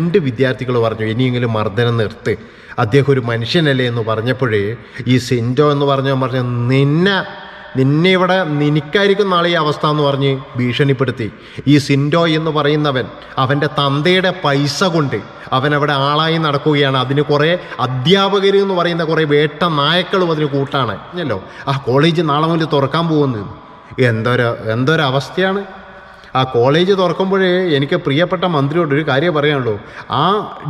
രണ്ട് വിദ്യാർത്ഥികൾ പറഞ്ഞു ഇനിയെങ്കിലും മർദ്ദനം നിർത്ത്. അദ്ദേഹം ഒരു മനുഷ്യനല്ലേ എന്ന് പറഞ്ഞപ്പോഴേ ഈ സെന്റോ എന്ന് പറഞ്ഞ പറഞ്ഞ നിന്നെ നിന്നെ ഇവിടെ നിനക്കായിരിക്കും നാളെ ഈ അവസ്ഥ എന്ന് പറഞ്ഞ് ഭീഷണിപ്പെടുത്തി. ഈ സിൻഡോ എന്ന് പറയുന്നവൻ അവന്റെ തന്തയുടെ പൈസ കൊണ്ട് അവൻ അവിടെ ആളായി നടക്കുകയാണ്. അതിന് കുറേ അധ്യാപകർ എന്ന് പറയുന്ന കുറേ വേട്ട നായക്കളും അതിന് കൂട്ടാണ്. അല്ലോ ആ കോളേജ് നാളെ മുതൽ തുറക്കാൻ പോകുന്നത്. എന്തൊരു എന്തൊരവസ്ഥയാണ് ആ കോളേജ് തുറക്കുമ്പോഴേ എനിക്ക് പ്രിയപ്പെട്ട മന്ത്രിയോട് ഒരു കാര്യം പറയാനുള്ളൂ. ആ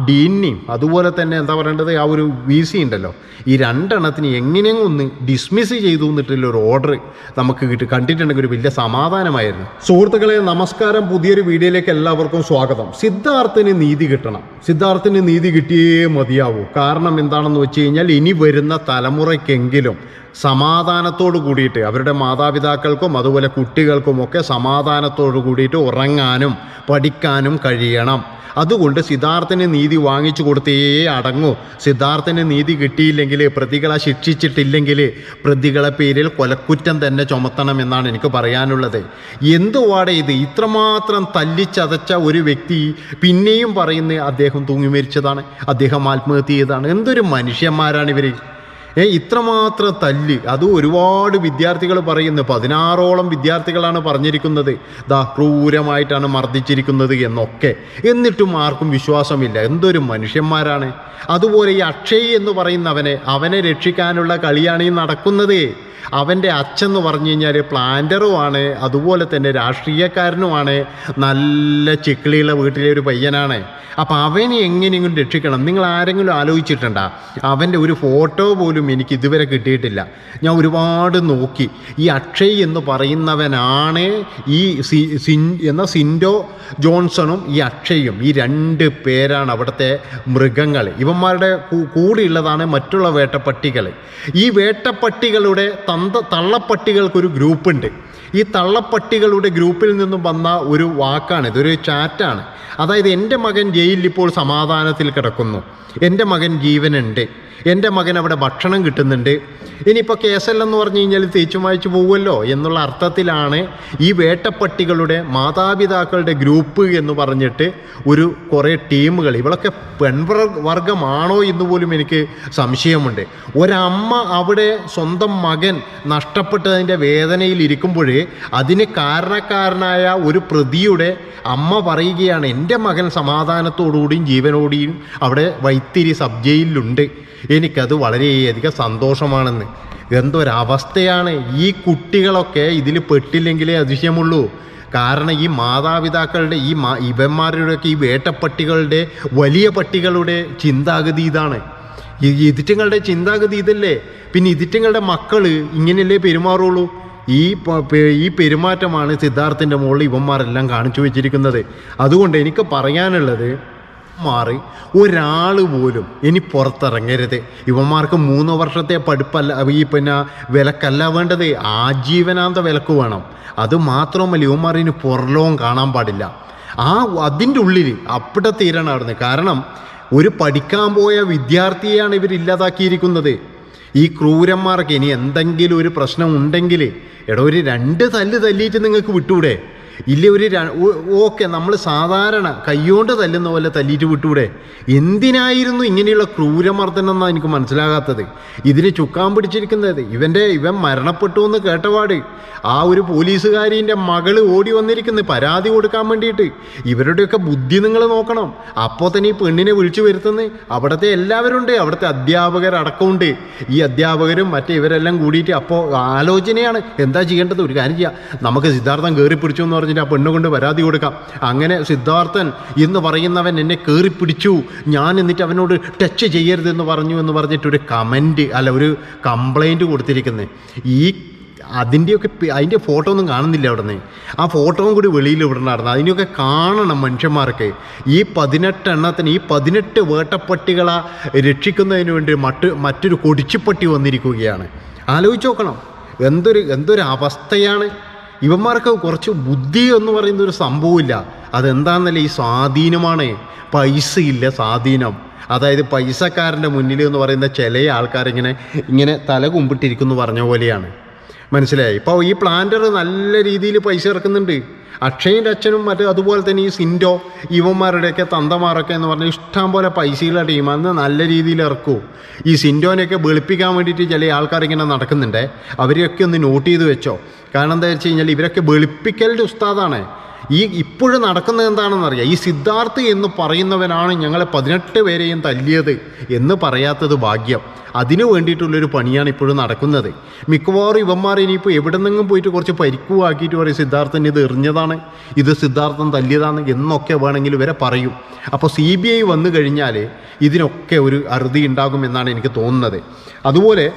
ഡീനിനെയും അതുപോലെ തന്നെ എന്താ പറയേണ്ടത്? ആ ഒരു വി സി ഉണ്ടല്ലോ. ഈ രണ്ടെണ്ണത്തിന് എങ്ങനെയും ഒന്ന് ഡിസ്മിസ് ചെയ്തു എന്നിട്ടുള്ള ഒരു ഓർഡർ നമുക്ക് കിട്ടി. കണ്ടിട്ടുണ്ടെങ്കിൽ ഒരു വലിയ സമാധാനമായിരുന്നു. സുഹൃത്തുക്കളെ നമസ്കാരം. പുതിയൊരു വീഡിയോയിലേക്ക് എല്ലാവർക്കും സ്വാഗതം. സിദ്ധാർത്ഥിന് നീതി കിട്ടണം. സിദ്ധാർത്ഥിന് നീതി കിട്ടിയേ മതിയാവൂ. കാരണം എന്താണെന്ന് വെച്ച് കഴിഞ്ഞാൽ ഇനി വരുന്ന തലമുറയ്ക്കെങ്കിലും സമാധാനത്തോട് കൂടിയിട്ട് അവരുടെ മാതാപിതാക്കൾക്കും അതുപോലെ കുട്ടികൾക്കും ഒക്കെ സമാധാനത്തോട് കൂടിയിട്ട് ഉറങ്ങാനും പഠിക്കാനും കഴിയണം. അതുകൊണ്ട് സിദ്ധാർത്ഥന് നീതി വാങ്ങിച്ചു കൊടുത്തേ അടങ്ങൂ. സിദ്ധാർത്ഥന് നീതി കിട്ടിയില്ലെങ്കിൽ പ്രതികളെ ശിക്ഷിച്ചിട്ടില്ലെങ്കിൽ പ്രതികളെ പേരിൽ കൊലക്കുറ്റം തന്നെ ചുമത്തണം എന്നാണ് എനിക്ക് പറയാനുള്ളത്. എന്തുവാടെ ഇത്? ഇത്രമാത്രം തല്ലിച്ചതച്ച ഒരു വ്യക്തി പിന്നെയും പറയുന്നത് അദ്ദേഹം തൂങ്ങി മരിച്ചതാണ് അദ്ദേഹം ആത്മഹത്യ ചെയ്തതാണ്. എന്തൊരു മനുഷ്യന്മാരാണ് ഇവർ ഏ ഇത്രമാത്രം തല്ല്. അത് ഒരുപാട് വിദ്യാർത്ഥികൾ പറയുന്നു. പതിനാറോളം വിദ്യാർത്ഥികളാണ് പറഞ്ഞിരിക്കുന്നത്. ദാ ക്രൂരമായിട്ടാണ് മർദ്ദിച്ചിരിക്കുന്നത് എന്നൊക്കെ. എന്നിട്ടും ആർക്കും വിശ്വാസമില്ല. എന്തൊരു മനുഷ്യന്മാരാണ്. അതുപോലെ ഈ അക്ഷയ് എന്ന് പറയുന്നവനെ അവനെ രക്ഷിക്കാനുള്ള കളിയാണ് ഈ നടക്കുന്നത്. അവന്റെ അച്ഛൻ എന്ന് പറഞ്ഞു കഴിഞ്ഞാൽ പ്ലാന്ററുമാണ്. അതുപോലെ തന്നെ രാഷ്ട്രീയക്കാരനുമാണ്. നല്ല ചിക്കിളിയുള്ള വീട്ടിലെ ഒരു പയ്യനാണ്. അപ്പോൾ അവനെ എങ്ങനെയെങ്കിലും രക്ഷിക്കണം. നിങ്ങൾ ആരെങ്കിലും ആലോചിച്ചിട്ടുണ്ടോ? അവന്റെ ഒരു ഫോട്ടോ പോലും എനിക്ക് ഇതുവരെ കിട്ടിയിട്ടില്ല. ഞാൻ ഒരുപാട് നോക്കി. ഈ അക്ഷയ് എന്ന് പറയുന്നവനാണ് ഈ സി എന്ന സിൻഡോ ജോൺസണും ഈ അക്ഷയും. ഈ രണ്ട് പേരാണ് അവിടുത്തെ മൃഗങ്ങൾ ഇവന്മാരുടെ കൂടെയുള്ളതാണ് മറ്റുള്ള വേട്ടപ്പട്ടികൾ ഈ വേട്ടപ്പട്ടികളുടെ തന്ത തള്ളപ്പട്ടികൾക്കൊരു ഗ്രൂപ്പുണ്ട്. ഈ തള്ളപ്പട്ടികളുടെ ഗ്രൂപ്പിൽ നിന്നും വന്ന ഒരു വാക്കാണ്. ഇതൊരു ചാറ്റാണ്. അതായത് എന്റെ മകൻ ജയിലിൽ ഇപ്പോൾ സമാധാനത്തിൽ കിടക്കുന്നു. എന്റെ മകൻ ജീവനുണ്ട്. എന്റെ മകൻ അവിടെ ഭക്ഷണം കിട്ടുന്നുണ്ട്. ഇനിയിപ്പോൾ കേസല്ലെന്ന് പറഞ്ഞു കഴിഞ്ഞാൽ തേച്ചു മായച്ചു പോകുമല്ലോ എന്നുള്ള അർത്ഥത്തിലാണ് ഈ വേട്ടപ്പട്ടികളുടെ മാതാപിതാക്കളുടെ ഗ്രൂപ്പ് എന്ന് പറഞ്ഞിട്ട് ഒരു കുറേ ടീമുകൾ. ഇവളൊക്കെ പെൺവർഗമാണോ എന്ന് പോലും എനിക്ക് സംശയമുണ്ട്. ഒരമ്മ അവിടെ സ്വന്തം മകൻ നഷ്ടപ്പെട്ടതിന്റെ വേദനയിൽ ഇരിക്കുമ്പോഴേ അതിന് കാരണക്കാരനായ ഒരു പ്രതിയുടെ അമ്മ പറയുകയാണ് എന്റെ മകൻ സമാധാനത്തോടുകൂടിയും ജീവനോടെയും അവിടെ വൈത്തിരി സബ് ജയിലിലുണ്ട് എനിക്കത് വളരെയധികം സന്തോഷമാണെന്ന്. എന്തൊരവസ്ഥയാണ് ഈ കുട്ടികളൊക്കെ ഇതിൽ പെട്ടില്ലെങ്കിലേ അതിശയമുള്ളൂ. കാരണം ഈ മാതാപിതാക്കളുടെ ഈ മാ ഇവന്മാരുടെയൊക്കെ ഈ വേട്ടപ്പട്ടികളുടെ വലിയ പട്ടികളുടെ ചിന്താഗതി ഇതാണ്. ഈ ഇതിറ്റുങ്ങളുടെ ചിന്താഗതി ഇതല്ലേ? പിന്നെ ഇതിറ്റുങ്ങളുടെ മക്കൾ ഇങ്ങനെയല്ലേ പെരുമാറുള്ളൂ? ഈ ഈ പെരുമാറ്റമാണ് സിദ്ധാർത്ഥിന്റെ മുകളിൽ ഇവന്മാരെല്ലാം കാണിച്ചു വെച്ചിരിക്കുന്നത്. അതുകൊണ്ട് എനിക്ക് പറയാനുള്ളത് മാറി. ഒരാൾ പോലും ഇനി പുറത്തിറങ്ങരുത്. ഇവന്മാർക്ക് മൂന്ന് വർഷത്തെ പഠിപ്പല്ല ഈ പിന്നെ വിലക്കല്ല വേണ്ടത്. ആജീവനാന്ത വിലക്ക് വേണം. അത് മാത്രമല്ല ഇവന്മാർ ഇനി പുറലോകം കാണാൻ പാടില്ല. ആ അതിന്റെ ഉള്ളിൽ അപ്പിടെ തീരണം അവിടുന്ന് കാരണം ഒരു പഠിക്കാൻ പോയ വിദ്യാർത്ഥിയെയാണ് ഇവർ ഇല്ലാതാക്കിയിരിക്കുന്നത്. ഈ ക്രൂരന്മാർക്ക് ഇനി എന്തെങ്കിലും ഒരു പ്രശ്നം ഉണ്ടെങ്കിൽ എടോ ഒരു രണ്ട് തല്ല് തല്ലിയിട്ട് നിങ്ങൾക്ക് വിട്ടൂടെ? ഇല്ല ഒരു ഓക്കെ നമ്മൾ സാധാരണ കൈയോണ്ട് തല്ലുന്ന പോലെ തല്ലിയിട്ട് വിട്ടൂടെ? എന്തിനായിരുന്നു ഇങ്ങനെയുള്ള ക്രൂരമർദ്ദനം എന്നാണ് എനിക്ക് മനസ്സിലാകാത്തത്? ഇതിന് ചുക്കാൻ പിടിച്ചിരിക്കുന്നത് ഇവന്റെ ഇവൻ മരണപ്പെട്ടു എന്ന് കേട്ടപാട്. ആ ഒരു പോലീസുകാരിന്റെ മകൾ ഓടി വന്നിരിക്കുന്നു പരാതി കൊടുക്കാൻ വേണ്ടിയിട്ട്. ഇവരുടെയൊക്കെ ബുദ്ധി നിങ്ങൾ നോക്കണം. അപ്പോൾ തന്നെ ഈ പെണ്ണിനെ വിളിച്ചു വരുത്തുന്നത്. അവിടുത്തെ എല്ലാവരും ഉണ്ട്. അവിടുത്തെ അധ്യാപകരടക്കമുണ്ട് ഈ അധ്യാപകരും മറ്റേ ഇവരെല്ലാം കൂടിയിട്ട് അപ്പോൾ ആലോചനയാണ്. എന്താ ചെയ്യേണ്ടത്? ഒരു കാര്യം ചെയ്യാം. നമുക്ക് സിദ്ധാർത്ഥം കയറി പിടിച്ചു എന്ന് പറഞ്ഞിട്ട് ആ പെണ്ണ് കൊണ്ട് പരാതി കൊടുക്കാം. അങ്ങനെ സിദ്ധാർത്ഥൻ എന്ന് പറയുന്നവൻ എന്നെ കയറി പിടിച്ചു ഞാൻ എന്നിട്ട് അവനോട് ടച്ച് ചെയ്യരുതെന്ന് പറഞ്ഞു എന്ന് പറഞ്ഞിട്ട് ഒരു കമന്റ് അല്ല ഒരു കംപ്ലൈന്റ് കൊടുത്തിരിക്കുന്നത് ഈ അതിന്റെയൊക്കെ അതിന്റെ ഫോട്ടോ ഒന്നും കാണുന്നില്ല അവിടെ നിന്ന് ആ ഫോട്ടോയും കൂടി വെളിയിൽ വിടണമായിരുന്നു അതിനെയൊക്കെ കാണണം മനുഷ്യന്മാർക്ക്. ഈ പതിനെട്ട് എണ്ണത്തിന് ഈ പതിനെട്ട് വേട്ടപ്പട്ടികളെ രക്ഷിക്കുന്നതിന് വേണ്ടി മറ്റ് മറ്റൊരു കൊടിച്ചുപട്ടി വന്നിരിക്കുകയാണ്. ആലോചിച്ച് നോക്കണം. എന്തൊരു എന്തൊരു അവസ്ഥയാണ്. ഇവന്മാർക്ക് കുറച്ച് ബുദ്ധി എന്ന് പറയുന്ന ഒരു സംഭവമില്ല. അതെന്താണെന്നല്ല ഈ സ്വാധീനമാണ്? പൈസയില്ല സ്വാധീനം. അതായത് പൈസക്കാരന്റെ മുന്നിൽ എന്ന് പറയുന്ന ചില ആൾക്കാരിങ്ങനെ ഇങ്ങനെ തല കുമ്പിട്ടിരിക്കുന്നു പറഞ്ഞ പോലെയാണ്. മനസ്സിലായി. ഇപ്പോൾ ഈ പ്ലാന്റർ നല്ല രീതിയിൽ പൈസ ഇറക്കുന്നുണ്ട്. അക്ഷയന്റെ അച്ഛനും മറ്റേ അതുപോലെ തന്നെ ഈ സിൻഡോ ഇവന്മാരുടെയൊക്കെ തന്തമാരൊക്കെ എന്ന് പറഞ്ഞാൽ ഇഷ്ടം പോലെ പൈസയുള്ള അന്ന് നല്ല രീതിയിൽ ഇറക്കൂ. ഈ സിൻഡോനെയൊക്കെ വെളുപ്പിക്കാൻ വേണ്ടിയിട്ട് ചില ആൾക്കാർ ഇങ്ങനെ നടക്കുന്നുണ്ട്. അവരെയൊക്കെ ഒന്ന് നോട്ട് ചെയ്ത് വെച്ചോ. കാരണം എന്താ വെച്ച് കഴിഞ്ഞാൽ ഇവരൊക്കെ വെളുപ്പിക്കലിന്റെ ഉസ്താദാണ്. ഈ ഇപ്പോഴും നടക്കുന്നത് എന്താണെന്ന് അറിയാം. ഈ സിദ്ധാർത്ഥ് എന്ന് പറയുന്നവനാണ് ഞങ്ങളെ പതിനെട്ട് പേരെയും തല്ലിയത് എന്ന് പറയാത്തത് ഭാഗ്യം. അതിനു വേണ്ടിയിട്ടുള്ളൊരു പണിയാണ് ഇപ്പോഴും നടക്കുന്നത്. മിക്കവാറും ഇവന്മാർ ഇനിയിപ്പോൾ എവിടെ നിന്നെങ്കിലും പോയിട്ട് കുറച്ച് പരിക്കുവാക്കിയിട്ട് പറയും സിദ്ധാർത്ഥൻ ഇത് എറിഞ്ഞതാണ് ഇത് സിദ്ധാർത്ഥൻ തല്ലിയതാണ് എന്നൊക്കെ വേണമെങ്കിൽ ഇവരെ പറയും. അപ്പോൾ സി ബി ഐ വന്നു കഴിഞ്ഞാൽ ഇതിനൊക്കെ ഒരു അറുതി ഉണ്ടാകുമെന്നാണ് എനിക്ക് തോന്നുന്നത്. അതുപോലെ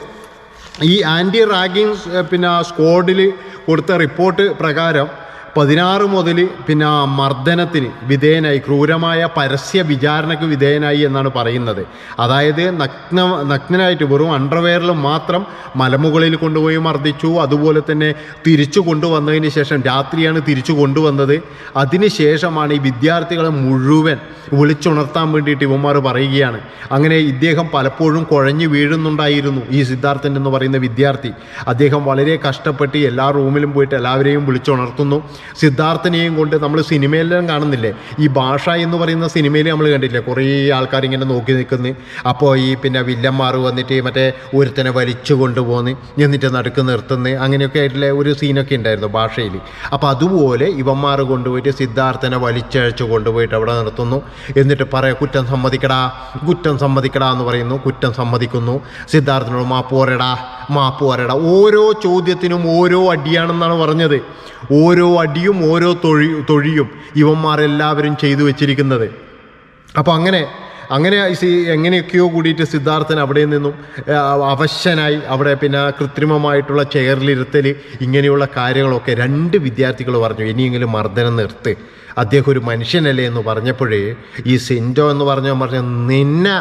ഈ ആന്റി റാഗിങ് പിന്നെ സ്ക്വാഡിൽ കൊടുത്ത റിപ്പോർട്ട് പ്രകാരം പതിനാറ് മുതൽ പിന്നെ ആ മർദ്ദനത്തിന് വിധേയനായി ക്രൂരമായ പരസ്യ വിചാരണയ്ക്ക് വിധേയനായി എന്നാണ് പറയുന്നത്. അതായത് നഗ്ന നഗ്നനായിട്ട് വെറും അണ്ടർവെയറിൽ മാത്രം മലമുകളിൽ കൊണ്ടുപോയി മർദ്ദിച്ചു അതുപോലെ തന്നെ തിരിച്ചു കൊണ്ടുവന്നതിന് ശേഷം രാത്രിയാണ് തിരിച്ചു കൊണ്ടുവന്നത്. അതിന് ശേഷമാണ് ഈ വിദ്യാർത്ഥികളെ മുഴുവൻ വിളിച്ചുണർത്താൻ വേണ്ടിയിട്ട് ഇവന്മാർ പറയുകയാണ്. അങ്ങനെ ഇദ്ദേഹം പലപ്പോഴും കുഴഞ്ഞു വീഴുന്നുണ്ടായിരുന്നു ഈ സിദ്ധാർത്ഥൻ എന്ന് പറയുന്ന വിദ്യാർത്ഥി. അദ്ദേഹം വളരെ കഷ്ടപ്പെട്ട് എല്ലാ റൂമിലും പോയിട്ട് എല്ലാവരെയും വിളിച്ചുണർത്തുന്നു. സിദ്ധാർത്ഥനെയും കൊണ്ട് നമ്മൾ സിനിമയിലെല്ലാം കാണുന്നില്ലേ? ഈ ഭാഷ എന്ന് പറയുന്ന സിനിമയിൽ നമ്മൾ കണ്ടില്ലേ കുറേ ആൾക്കാർ ഇങ്ങനെ നോക്കി നിൽക്കുന്നു. അപ്പോൾ ഈ പിന്നെ വില്ലന്മാർ വന്നിട്ട് മറ്റേ ഒരുത്തനെ വലിച്ചു കൊണ്ടുപോകുന്നു എന്നിട്ട് നടുക്ക് നിർത്തുന്നു. അങ്ങനെയൊക്കെ ആയിട്ടുള്ള ഒരു സീനൊക്കെ ഉണ്ടായിരുന്നു ഭാഷയിൽ. അപ്പോൾ അതുപോലെ ഇവന്മാർ കൊണ്ടുപോയിട്ട് സിദ്ധാർത്ഥനെ വലിച്ചഴച്ച് കൊണ്ടുപോയിട്ട് അവിടെ നിർത്തുന്നു. എന്നിട്ട് പറയാം കുറ്റം സമ്മതിക്കടാ കുറ്റം സമ്മതിക്കടാ എന്ന് പറയുന്നു. കുറ്റം സമ്മതിക്കുന്നു. സിദ്ധാർത്ഥനോട് മാപ്പ് പോരടാ മാപ്പ് പോരടാ ഓരോ ചോദ്യത്തിനും ഓരോ അടിയാണെന്നാണ് പറഞ്ഞത്. ഓരോ അടിയും ഓരോ തൊഴി തൊഴിയും ഇവന്മാരെല്ലാവരും ചെയ്തു വെച്ചിരിക്കുന്നത്. അപ്പോൾ അങ്ങനെ അങ്ങനെ എങ്ങനെയൊക്കെയോ കൂടിയിട്ട് സിദ്ധാർത്ഥൻ അവിടെ നിന്നും അവശനായി അവിടെ പിന്നെ കൃത്രിമമായിട്ടുള്ള ചെയറിലിരുത്തൽ ഇങ്ങനെയുള്ള കാര്യങ്ങളൊക്കെ രണ്ട് വിദ്യാർത്ഥികൾ പറഞ്ഞു ഇനിയെങ്കിലും മർദ്ദനം നിർത്ത്. അദ്ദേഹം ഒരു മനുഷ്യനല്ലേ എന്ന് പറഞ്ഞപ്പോഴേ ഈ സെന്റോ എന്ന് പറഞ്ഞ പറഞ്ഞ നിന്നെ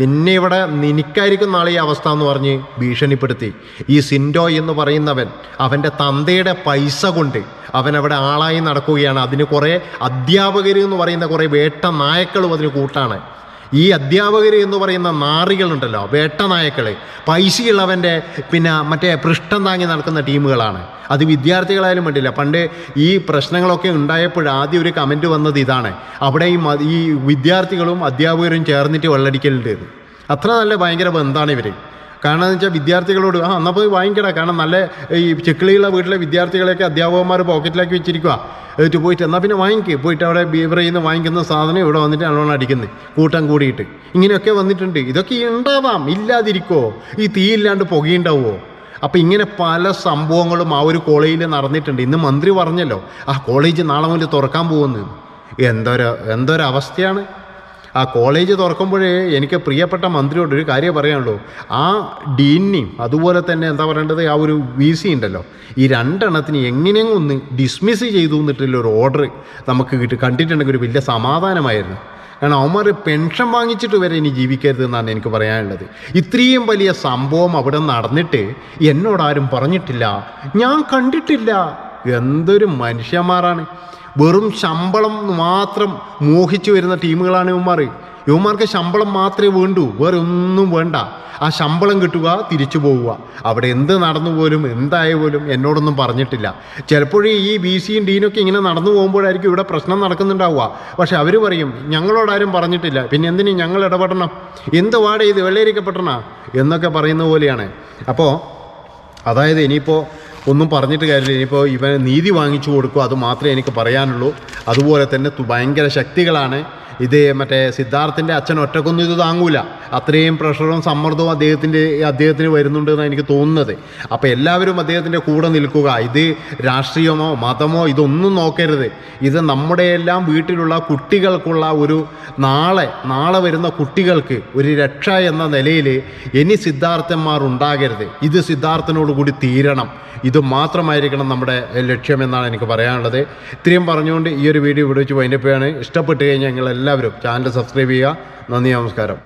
നിന്നെ ഇവിടെ നിനക്കായിരിക്കും നാളെ ഈ അവസ്ഥ എന്ന് പറഞ്ഞ് ഭീഷണിപ്പെടുത്തി. ഈ സിൻഡോ എന്ന് പറയുന്നവൻ അവന്റെ തന്തയുടെ പൈസ കൊണ്ട് അവൻ അവിടെ ആളായി നടക്കുകയാണ്. അതിന് കുറേ അധ്യാപകർ എന്ന് പറയുന്ന കുറേ വേട്ട നായക്കളും അതിന് കൂട്ടാണ്. ഈ അധ്യാപകർ എന്ന് പറയുന്ന നാറികളുണ്ടല്ലോ വേട്ടനായക്കളെ. പൈസയുള്ളവന്റെ പിന്നെ മറ്റേ പൃഷ്ഠം താങ്ങി നടക്കുന്ന ടീമുകളാണ്. അത് വിദ്യാർത്ഥികളായാലും വേണ്ടില്ല. പണ്ട് ഈ പ്രശ്നങ്ങളൊക്കെ ഉണ്ടായപ്പോൾ ആദ്യം ഒരു കമന്റ് വന്നത് ഇതാണ്. അവിടെ ഈ ഈ വിദ്യാർത്ഥികളും അധ്യാപകരും ചേർന്നിട്ട് വെള്ളടിക്കലുണ്ട് അത്ര നല്ല ഭയങ്കര ബന്ധമാണ് ഇവർ കാരണം എന്ന് വെച്ചാൽ വിദ്യാർത്ഥികളോട് ആ എന്നാൽ പോയി വാങ്ങിക്കടാ. കാരണം നല്ല ഈ ചെക്കിളിയുള്ള വീട്ടിലെ വിദ്യാർത്ഥികളെയൊക്കെ അധ്യാപകന്മാർ പോക്കറ്റിലാക്കി വെച്ചിരിക്കുക എന്നിട്ട് പോയിട്ട് എന്നാൽ പിന്നെ വാങ്ങിക്കുക പോയിട്ട് അവിടെ ബീവറിൽ നിന്ന് വാങ്ങിക്കുന്ന സാധനം ഇവിടെ വന്നിട്ട് നല്ലോണം അടിക്കുന്നത് കൂട്ടം കൂടിയിട്ട്. ഇങ്ങനെയൊക്കെ വന്നിട്ടുണ്ട്. ഇതൊക്കെ ഉണ്ടാവാം. ഇല്ലാതിരിക്കോ. ഈ തീയില്ലാണ്ട് പുകയുണ്ടാവുമോ അപ്പോൾ ഇങ്ങനെ പല സംഭവങ്ങളും ആ ഒരു കോളേജിൽ നടന്നിട്ടുണ്ട്. ഇന്ന് മന്ത്രി പറഞ്ഞല്ലോ ആ കോളേജ് നാളെ മുതൽ തുറക്കാൻ പോകുന്നു. എന്തൊരു എന്തൊരവസ്ഥയാണ്? ആ കോളേജ് തുറക്കുമ്പോഴേ എനിക്ക് പ്രിയപ്പെട്ട മന്ത്രിയോട് ഒരു കാര്യം പറയാനുള്ളൂ. ആ ഡീനിനെയും അതുപോലെ തന്നെ എന്താ പറയേണ്ടത് ആ ഒരു വി സി ഉണ്ടല്ലോ ഈ രണ്ടെണ്ണത്തിന് എങ്ങനെയെങ്കിലും ഒന്ന് ഡിസ്മിസ് ചെയ്തു എന്നിട്ടുള്ള ഒരു ഓർഡർ നമുക്ക് കിട്ടി കണ്ടിട്ടുണ്ടെങ്കിൽ ഒരു വലിയ സമാധാനമായിരുന്നു. കാരണം അവന്മാർ പെൻഷൻ വാങ്ങിച്ചിട്ട് വരെ ഇനി ജീവിക്കരുത് എന്നാണ് എനിക്ക് പറയാനുള്ളത്. ഇത്രയും വലിയ സംഭവം അവിടെ നടന്നിട്ട് എന്നോടാരും പറഞ്ഞിട്ടില്ല ഞാൻ കണ്ടിട്ടില്ല. എന്തൊരു മനുഷ്യന്മാരാണ്. വെറും ശമ്പളം മാത്രം മോഹിച്ചു വരുന്ന ടീമുകളാണ് ഇവന്മാർ ഇവന്മാർക്ക് ശമ്പളം മാത്രമേ വേണ്ടൂ. വേറെ ഒന്നും വേണ്ട. ആ ശമ്പളം കിട്ടുക തിരിച്ചു പോവുക. അവിടെ എന്ത് നടന്നു പോലും എന്തായ പോലും എന്നോടൊന്നും പറഞ്ഞിട്ടില്ല. ചിലപ്പോഴേ ഈ ബി സിയും ഡീനൊക്കെ ഇങ്ങനെ നടന്നു പോകുമ്പോഴായിരിക്കും ഇവിടെ പ്രശ്നം നടക്കുന്നുണ്ടാവുക. പക്ഷെ അവർ പറയും ഞങ്ങളോടാരും പറഞ്ഞിട്ടില്ല. പിന്നെ എന്തിനു ഞങ്ങൾ ഇടപെടണം? എന്ത് വാടേ ഇത് വെള്ളയിരിക്കപ്പെട്ടണ എന്നൊക്കെ പറയുന്ന പോലെയാണ്. അപ്പോൾ അതായത് ഇനിയിപ്പോൾ ഒന്നും പറഞ്ഞിട്ട് കാര്യമില്ല. ഇനിയിപ്പോൾ ഇവൻ നീതി വാങ്ങിച്ചു കൊടുക്കും അത് മാത്രമേ എനിക്ക് പറയാനുള്ളൂ. അതുപോലെ തന്നെ ഭയങ്കര ശക്തികളാണ് ഇത് മറ്റേ സിദ്ധാർത്ഥിന്റെ അച്ഛൻ ഒറ്റക്കൊന്നും ഇത് താങ്ങൂല. അത്രയും പ്രഷറും സമ്മർദ്ദവും അദ്ദേഹത്തിന്റെ അദ്ദേഹത്തിന് വരുന്നുണ്ട് എന്നാണ് എനിക്ക് തോന്നുന്നത്. അപ്പോൾ എല്ലാവരും അദ്ദേഹത്തിന്റെ കൂടെ നിൽക്കുക. ഇത് രാഷ്ട്രീയമോ മതമോ ഇതൊന്നും നോക്കരുത്. ഇത് നമ്മുടെ എല്ലാം വീട്ടിലുള്ള കുട്ടികൾക്കുള്ള ഒരു നാളെ നാളെ വരുന്ന കുട്ടികൾക്ക് ഒരു രക്ഷ എന്ന നിലയിൽ ഇനി സിദ്ധാർത്ഥന്മാർ ഉണ്ടാകരുത്. ഇത് സിദ്ധാർത്ഥനോട് കൂടി തീരണം. ഇത് മാത്രമായിരിക്കണം നമ്മുടെ ലക്ഷ്യമെന്നാണ് എനിക്ക് പറയാനുള്ളത്. ഇത്രയും പറഞ്ഞുകൊണ്ട് ഈ ഒരു വീഡിയോ ഇവിടെ വെച്ച് വൈൻഡപ്പ് ഇഷ്ടപ്പെട്ട് കഴിഞ്ഞാൽ നിങ്ങൾ എല്ലാവരും ചാനൽ സബ്സ്ക്രൈബ് ചെയ്യുക. നന്ദി നമസ്കാരം.